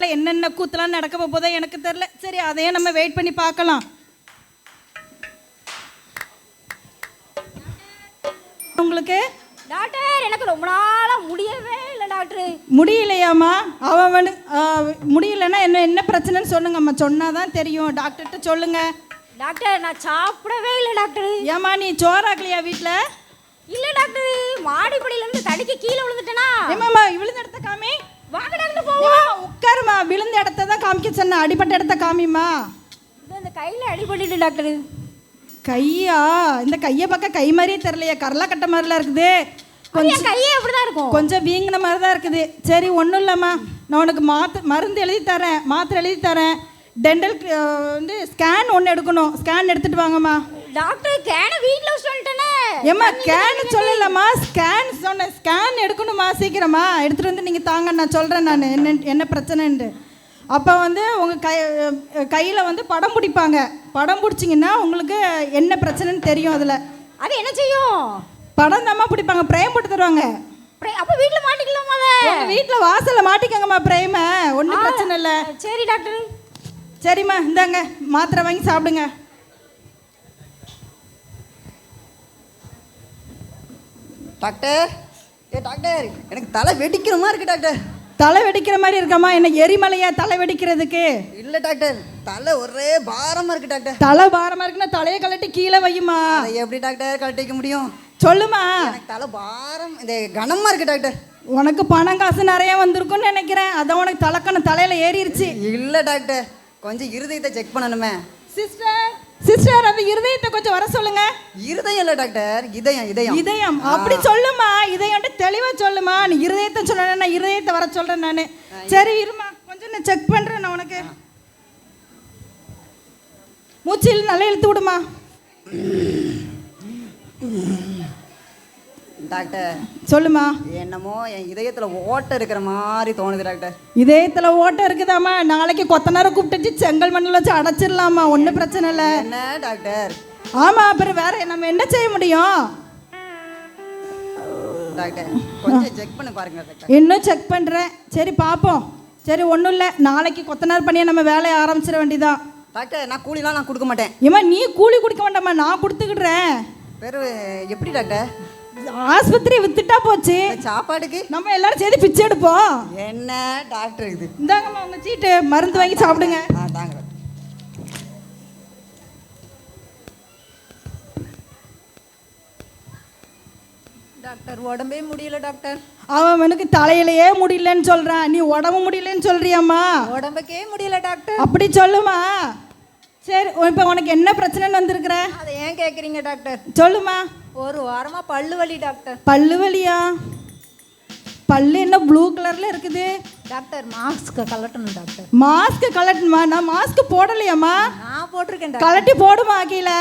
இல்லை என்னென்ன கூத்தெல்லாம் நடக்க போதோ எனக்கு தெரில சரி அதையே நம்ம வெயிட் பண்ணி பார்க்கலாம். உங்களுக்கு? டாக்டர் எனக்கு ரொம்ப நாளா முடியவே இல்லை டாக்டர். முடியலையாம்மா? அவன் முடியலன்னா என்ன என்ன பிரச்சனைன்னு சொல்லுங்கம்மா. சொன்னாதான் தெரியும். டாக்டர்கிட்ட சொல்லுங்க. டாக்டர் நான் சாப்பிடவே இல்லை டாக்டர். ஏம்மா நீ சோறாக்கலையா வீட்டில் இல்ல டாக்டர் மாடிப்படியில இருந்து தடுக்கி கீழே விழுந்துட்டேனா. ஏமாம்மா விழுந்த இடத்த காமி. வாங்க டாக்டர் போவோம். ஏம்மா, உட்காருமா விழுந்த இடத்த தான் காமிக்க சொன்னேன் அடிப்பட்ட இடத்த காமிம்மா. இது இந்த கையில அடிபட்டுட்டு டாக்டர். கையா? இந்த கையை பார்க்க கை மாதிரியே தெரியலையே. கரலாக்கட்டை மாதிரிலாம் இருக்குது. என் கையே அப்படிதான் இருக்கும். கொஞ்சம் வீங்கின மாதிரி தான் இருக்குது. சரி ஒன்றும் இல்லைம்மா. நான் உனக்கு மாத்து மருந்து எழுதி தரேன். மாத்திரை எழுதி தரேன். டென்டல் வந்து ஸ்கேன் ஒன்று எடுக்கணும். ஸ்கேன் எடுத்துட்டு வாங்கம்மா. டாக்டர் கேன வீட்ல வச்சு வந்துட்டேனே ஏம்மா கேன் சொல்லலம்மா ஸ்கேன் சொன்னேன். ஸ்கேன் எடுக்கணுமா சீக்கிரமா. எடுத்துகிட்டு வந்து நீங்கள் தாங்க நான் சொல்கிறேன் நான். என்ன என்ன பிரச்சனைன்ட்டு. அப்போ வந்து உங்கள் கை கையில் வந்து படம் பிடிப்பாங்க. படம் பிடிச்சிங்கன்னா உங்களுக்கு என்ன பிரச்சனைன்னு தெரியும் அதில். அது என்ன செய்யும்? படம் தாம்மா பிடிப்பாங்க. பிரேம் போட்டு தருவாங்க. அப்ப வீட்ல மாட்டிக்கலாமா வீட்டில் வாசலில் மாட்டிக்கங்கம்மா பிரேமை. ஒன்றும் பிரச்சனை இல்லை. சரி டாக்டர். சரிம்மா இந்தாங்க. மாத்திரை வாங்கி சாப்பிடுங்க. டாக்டர். ஏ டாக்டர் எனக்கு தலை வெடிக்கிற மாதிரி இருக்கு டாக்டர். தலை வெடிக்கிற மாதிரி இருக்கம்மா என்ன எரிமலையா தலை வெடிக்கிறதுக்கு? இல்லை டாக்டர். தலை ஒரே பாரமாக இருக்கு டாக்டர். தலை பாரமாக இருக்குன்னா தலையை கழட்டி கீழே வையுமா? அதை எப்படி டாக்டர் கழட்டிக்க முடியும்? சொல்லுமா? எனக்கு தலை பாரம் இந்த கனமாக இருக்கு டாக்டர். உனக்கு பணம் காசு நிறைய வந்திருக்கும்னு நினைக்கிறேன். அதான் உனக்கு தலைக்கணம் தலையில ஏறிடுச்சு இல்லை டாக்டர். கொஞ்சம் இருதயத்தை செக் பண்ணணுமே. சிஸ்டர் சிஸ்டர் அந்த இருதயத்தை கொஞ்சம் வர சொல்லுங்க. இருதயம் இல்லை டாக்டர். இதயம் இதயம். இதயம். அப்படி சொல்லுமா? இதயம் தெளிவா சொல்லுமா? நீ இருதயத்தை சொல்ல நான் இருதயத்தை வர சொல்றேன் நான். சரி இருமா. கொஞ்சம் நான் செக் பண்றேன் நான் உனக்கு. மூச்சில் நல்லா இழுத்து விடுமா? டாக்டர். சொல்லுமா. என்னமோ என் இதயத்தில் ஓட்டை இருக்கிற மாதிரி தோணுது டாக்டர். இதயத்துல ஓட்டம் இருக்குதாம்மா? நாளைக்கு கொத்தனார கூப்பிட்டு செங்கல் மண்ணில் வச்சு அடைச்சிடலாமா ஒன்றும் பிரச்சனை இல்லை. என்ன டாக்டர்? ஆமா அப்புறம் வேற நம்ம என்ன செய்ய முடியும்? டாக்டர் கொஞ்சம் செக் பண்ணி பாருங்க டாக்டர். இன்னும் செக் பண்ணுறேன் சரி பார்ப்போம் சரி ஒன்றும் இல்லை. நாளைக்கு கொத்தனார் பண்ணியே நம்ம வேலையை ஆரம்பிச்சிட வேண்டியதான் டாக்டர் நான் கூலிலாம் நான் கொடுக்க மாட்டேன். ஏம்மா நீ கூலி கொடுக்க வேண்டாம்மா. நான் கொடுத்துக்கிடுறேன். வேறு எப்படி டாக்டர்? ஆஸ்பத்திரி வித்துட்டா போச்சு. சாப்பாடுக்கு? நம்ம எல்லாரும் சேர்த்து பிச்சை எடுப்போம். என்ன டாக்டர் இது? இந்தாங்கம்மா உங்க சீட்டு. மருந்து வாங்கி சாப்பிடுங்க. ஆ தாங்க. டாக்டர் டாக்டர் உடம்பே முடியல டாக்டர். அவன் அவனுக்கு தலையிலையே முடியலன்னு சொல்றான். நீ உடம்பு முடியலன்னு சொல்றியாம்மா. உடம்புக்கே முடியல டாக்டர். அப்படி சொல்லுமா. சரி இப்போ உனக்கு என்ன பிரச்சனைன்னு வந்திருக்கிற? அதை ஏன் கேட்குறீங்க டாக்டர்? சொல்லுமா. ஒரு வாரமா பல்லு வலி டாக்டர். பல்லு வலியா? பல்லு என்ன ப்ளூ கலர்ல இருக்குது? டாக்டர் மாஸ்க் கலட்டணும் டாக்டர். மாஸ்க் கலட்டணுமா நான் மாஸ்க் போடலையாம்மா? நான் போட்டிருக்கேன் கலட்டி போடுமா கீழே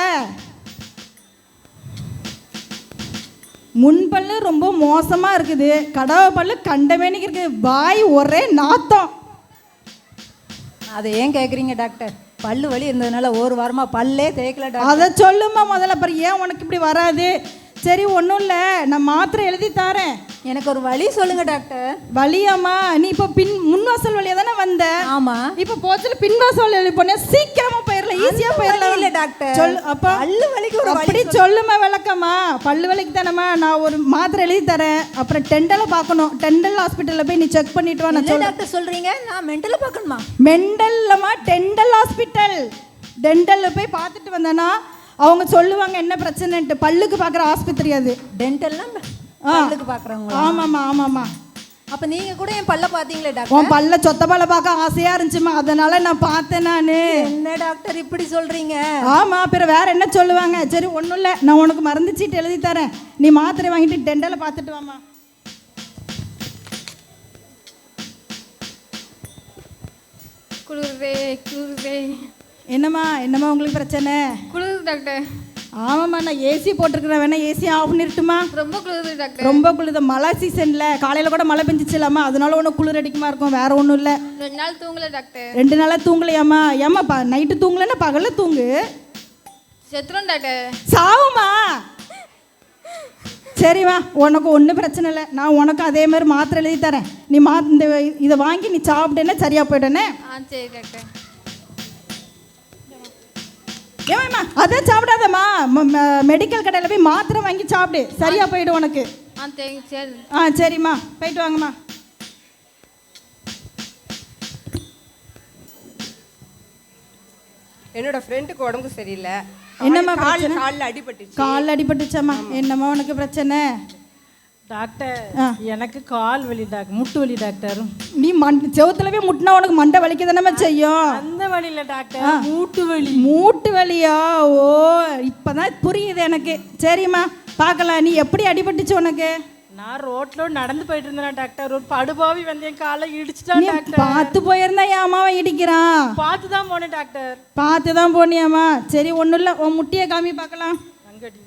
முன் பல்லு ரொம்ப மோசமா இருக்குது. கடவை பல்லு கண்டமேனிக்கு இருக்குது வாய் ஒரே நாத்தம். அதை ஏன் கேட்குறீங்க டாக்டர்? பல்லு வலி இருந்ததுனால ஒரு வாரமா பல்லே தேய்க்கல அதை சொல்லுமா முதல்ல அப்புறம் ஏன் உனக்கு இப்படி வராது? சரி ஒன்றும் இல்லை. நான் மாத்திரை எழுதி தரேன். எனக்கு ஒரு வழி சொல்லுங்க டாக்டர். வழியாம்மா நீ இப்போ பின் முன்வாசல் வழியா தானே வந்த? ஆமா. இப்போ போச்சுல பின்வாசல் வழி போனே சீக்கிரமா போயிடலாம் ஈஸியா வலி இல்ல டாக்டர். சொல்லு அப்பா. பல்லு வலிக்கு ஒரு அப்படி சொல்லுமா விளக்கம்மா. பல்லு வலிக்கு தானம்மா நான் ஒரு மாத்திரை எழுதி தரேன். அப்புறம் டெண்டலை பார்க்கணும். டெண்டல் ஹாஸ்பிட்டலில் போய் நீ செக் பண்ணிட்டு வா நான் டாக்டர் சொல்றீங்க? நான் மென்டல பார்க்கணுமா? மெண்டல்லம்மா டெண்டல் டெண்டலில் போய் பார்த்துட்டு வந்தேன்னா அவங்க சொல்லுவாங்க என்ன பிரச்சனைன்ட்டு? பல்லுக்கு பார்க்குற ஆஸ்பத்திரி அது. டென்டல்னா ஆ. பல்லுக்கு பார்க்குறவங்களா? ஆமாம்மா ஆமாம்மா. அப்ப நீங்க கூட என் பல்ல பார்த்தீங்களே டாக்டர்? உன் பல்ல சொத்த பல்ல பார்க்க ஆசையாக இருந்துச்சுமா அதனால நான் பார்த்தேன் நான். என்ன டாக்டர் இப்படி சொல்றீங்க? ஆமாம் அப்புறம் வேற என்ன சொல்லுவாங்க? சரி ஒன்றும் இல்லை. நான் உனக்கு மருந்து சீட்டு எழுதி தரேன். நீ மாத்திரை வாங்கிட்டு டெண்டலை பார்த்துட்டு வாமா குளிருதே குளிருதே என்னம்மா என்னம்மா உங்களுக்கு பிரச்சனை? குளிருது டாக்டர். ஆமாம்மா நான் ஏசி போட்டிருக்கிறேன். வேணா ஏசி ஆஃப் பண்ணிருட்டுமா ரொம்ப குளிருது டாக்டர். ரொம்ப குளிர் மழை சீசனில் காலையில் கூட மழை பெஞ்சிச்சுலாமா அதனால ஒன்றும் குளிர் அடிக்குமா இருக்கும். வேற ஒன்றும் இல்லை. ரெண்டு நாள் தூங்கல டாக்டர். ரெண்டு நாளாக தூங்கலையாம்மா. ஏம்மா ப நைட்டு தூங்கலைன்னா பகலில் தூங்கு. செத்துரும் டாக்டர். சாவுமா சரிம்மா உனக்கு ஒன்றும் பிரச்சனை இல்லை. நான் உனக்கு அதே மாதிரி மாத்திரை எழுதி தரேன். நீ மா இந்த இதை வாங்கி நீ சாப்பிட்டேன்னா சரியாக போயிட்டேனே ஆ சரி டாக்டர். ஏமாம்மா அதை சாப்பிடாதம்மா. மெடிக்கல் கடையில் போய் மாத்திரை வாங்கி சாப்பிடு. சரியாக போயிடும் உனக்கு. ஆ சரி சரி. ஆ சரிம்மா. போயிட்டு வாங்கம்மா. என்னோட ஃப்ரெண்டுக்கு உடம்பு சரியில்லை. என்னம்மா? காலில் அடிபட்டுச்சு. கால் அடிபட்டுச்சாம்மா. என்னம்மா உனக்கு பிரச்சனை? டாக்டர். எனக்கு கால் வலி டாக்டர் முட்டு வலி டாக்டர். நீ மண் செவுத்துல போய் முட்டினா உனக்கு மண்டை வலிக்க தானே செய்யும்? அந்த வலியில டாக்டர் மூட்டு வலி. மூட்டு வலியா? ஓ இப்பதான் புரியுது எனக்கு. சரிம்மா பார்க்கலாம். நீ எப்படி அடிபட்டுச்சு உனக்கு? நான் ரோட்ல நடந்து போயிட்டு இருந்தேன் டாக்டர். ஒரு படுபாவி வந்து என் காலை இடிச்சிட்டான் டாக்டர். பார்த்து போயிருந்தா என் அம்மாவை இடிக்கிறான். பார்த்து தான் போனேன் டாக்டர். பார்த்து தான் போனியாம்மா. சரி ஒன்றும் இல்லை. உன் முட்டியை காமி பார்க்கலாம். அங்கடி.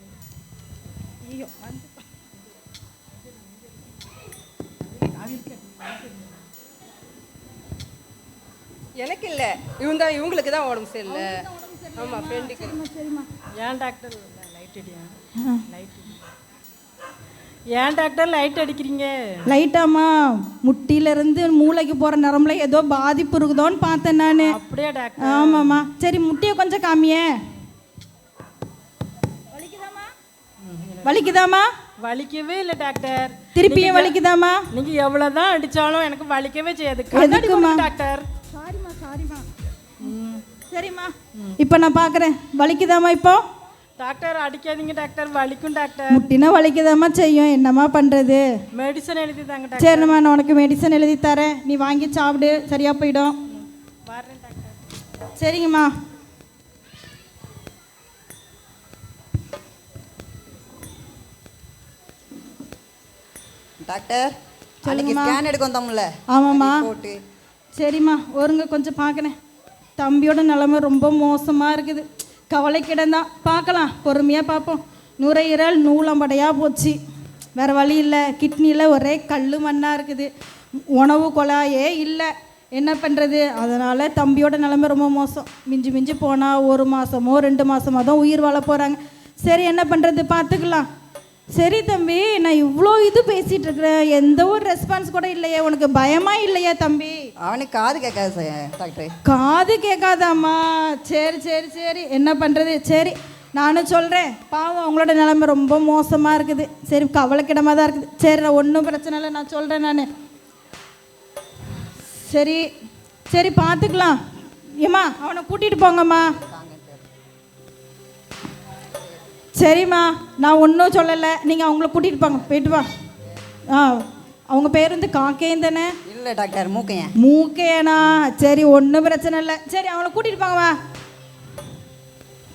எனக்கு இல்லை இவங்க தான் இவங்களுக்கு தான் உடம்பு சரியில்லை. ஆமாம் ஃப்ரெண்டுக்கு ஏன் டாக்டர் லைட் அடியா? லைட் ஏன் டாக்டர் லைட் அடிக்கிறீங்க? லைட்டாம்மா முட்டியிலேருந்து மூளைக்கு போகிற நரம்புல ஏதோ பாதிப்பு இருக்குதோன்னு பார்த்தேன் நான். அப்படியே டாக்டர் ஆமாம்மா. சரி முட்டியை கொஞ்சம் காமியே. வலிக்குதாம்மா? வலிக்கவே இல்லை டாக்டர் திருப்பியும் வலிக்குதாம்மா? நீங்க எவ்வளவுதான் அடிச்சாலும் எனக்கு வலிக்கவே செய்யாது? போடுங்க டாக்டர். சாரிம்மா சாரிம்மா. சரிம்மா. இப்போ நான் பார்க்குறேன் வலிக்குதாம்மா இப்போ? டாக்டர் அடிக்காதீங்க டாக்டர். வலிக்கும் டாக்டர். முட்டினா வலிக்குதாம்மா செய்யும்? என்னம்மா பண்ணுறது மெடிசன் எழுதி தாங்க டாக்டர். சரிம்மா நான் உனக்கு மெடிசன் எழுதி தரேன். நீ வாங்கி சாப்பிடு. சரியாக போயிடும். வரேன் டாக்டர். சரிங்கம்மா. டாக்டர் அன்னைக்கு ஸ்கேன் எடுக்க வந்தோம்ல. ஆமாம்மா. போட்டு. சரிம்மா ஒருங்க கொஞ்சம் பார்க்குறேன். தம்பியோட நிலைமை ரொம்ப மோசமாக இருக்குது. கவலைக்கிடந்தான் பார்க்கலாம். பொறுமையாக பார்ப்போம். நுரையீரல் நூலம்படையாக போச்சு. வேறு வழி இல்லை. கிட்னியில் ஒரே கல் மண்ணாக இருக்குது. உணவு குழாயே இல்லை. என்ன பண்ணுறது அதனால் தம்பியோட நிலைமை ரொம்ப மோசம். மிஞ்சி மிஞ்சி போனால் ஒரு மாதமோ ரெண்டு மாதமோ தான் உயிர் வாழ போகிறாங்க சரி என்ன பண்ணுறது பார்த்துக்கலாம். சரி தம்பி நான் இவ்வளோ இது பேசிகிட்டு இருக்கிறேன் எந்த ஒரு ரெஸ்பான்ஸ் கூட இல்லையே. உனக்கு பயமா இல்லையா தம்பி? அவனுக்கு காது கேட்காது டாக்டர் காது கேட்காதாம்மா. சரி சரி சரி. என்ன பண்ணுறது சரி நானும் சொல்கிறேன் பாவம் அவங்களோட நிலைமை ரொம்ப மோசமாக இருக்குது. சரி கவலைக்கிடமாக தான் இருக்குது. சரி ஒன்றும் பிரச்சனை இல்லை. நான் சொல்கிறேன் நான். சரி சரி பார்த்துக்கலாம். ஏம்மா அவனை கூட்டிகிட்டு போங்கம்மா. சரிம்மா நான் ஒன்றும் சொல்லலை. நீங்கள் அவங்கள கூட்டிகிட்டு போங்க போயிட்டு வா. ஆ அவங்க பேர் வந்து காக்கேன் தானே இல்லை டாக்டர் மூக்கையன். மூக்கேனா சரி ஒன்றும் பிரச்சனை இல்லை. சரி அவளை கூட்டிட்டு போங்க வா.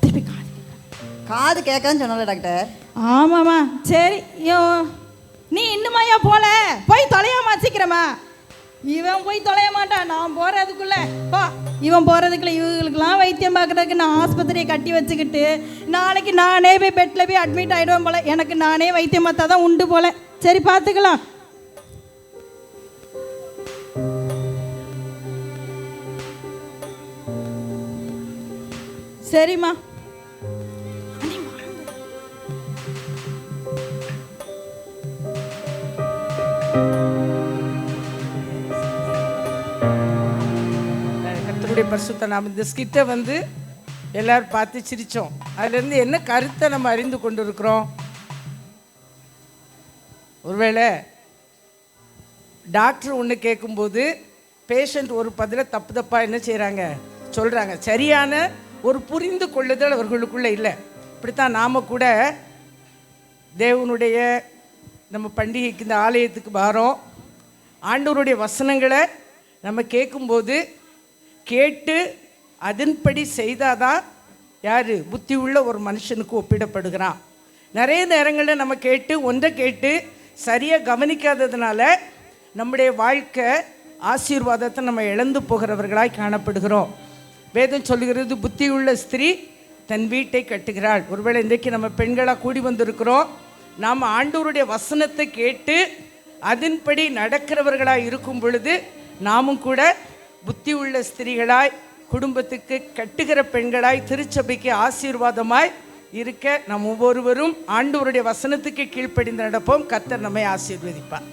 திருப்பி காது காது கேட்காதுன்னு சொன்னல டாக்டர். ஆமாம்மா. சரி ஐயோ நீ இன்னுமாயா போல. போய் தொலையாமா சீக்கிரமா இவன் போய் தொலைய மாட்டான். நான் போகிறதுக்குள்ள பா இவன் போகிறதுக்குள்ள இவங்களுக்குலாம் வைத்தியம் பார்க்குறதுக்கு நான் ஆஸ்பத்திரியை கட்டி வச்சுக்கிட்டு நாளைக்கு நானே போய் பெட்டில் போய் அட்மிட் ஆகிடுவேன் போல. எனக்கு நானே வைத்தியம் பார்த்தா தான் உண்டு போல. சரி பார்த்துக்கலாம். சரிம்மா. கத்தருடைய பரிசுத்த நாம் இந்த ஸ்கிட்டை வந்து எல்லாரும் பார்த்து சிரித்தோம் அதுலேருந்து என்ன கருத்தை நம்ம அறிந்து கொண்டு இருக்கிறோம் ஒருவேளை டாக்டர் ஒன்று கேட்கும்போது பேஷண்ட் ஒரு பதில தப்பு தப்பாக என்ன செய்கிறாங்க சொல்கிறாங்க சரியான ஒரு புரிந்து கொள்ளுதல் அவர்களுக்குள்ளே இல்லை. இப்படித்தான் நாம் கூட தேவனுடைய நம்ம பண்டிகைக்கு இந்த ஆலயத்துக்கு வாரோம். ஆண்டவருடைய வசனங்களை நம்ம கேட்கும்போது கேட்டு அதன்படி செய்தாதான் யார்? புத்தி உள்ள ஒரு மனுஷனுக்கு ஒப்பிடப்படுகிறான். நிறைய நேரங்களில் நம்ம கேட்டு ஒன்றை கேட்டு சரியாக கவனிக்காததுனால நம்முடைய வாழ்க்கை ஆசீர்வாதத்தை நம்ம இழந்து போகிறவர்களாய் காணப்படுகிறோம். வேதம் சொல்லுகிறது புத்தியுள்ள ஸ்திரீ தன் வீட்டை கட்டுகிறாள். ஒருவேளை இன்றைக்கு நம்ம பெண்களாக கூடி வந்திருக்கிறோம். நாம் ஆண்டவருடைய வசனத்தை கேட்டு அதன்படி நடக்கிறவர்களாக இருக்கும் பொழுது நாமும் கூட புத்தி உள்ள ஸ்திரீகளாய் குடும்பத்துக்கு கட்டுகிற பெண்களாய் திருச்சபைக்கு ஆசீர்வாதமாய் இருக்க நாம் ஒவ்வொருவரும் ஆண்டவருடைய வசனத்துக்கு கீழ்ப்படிந்து நடப்போம். கத்தர் நம்மை ஆசீர்வதிப்பார்.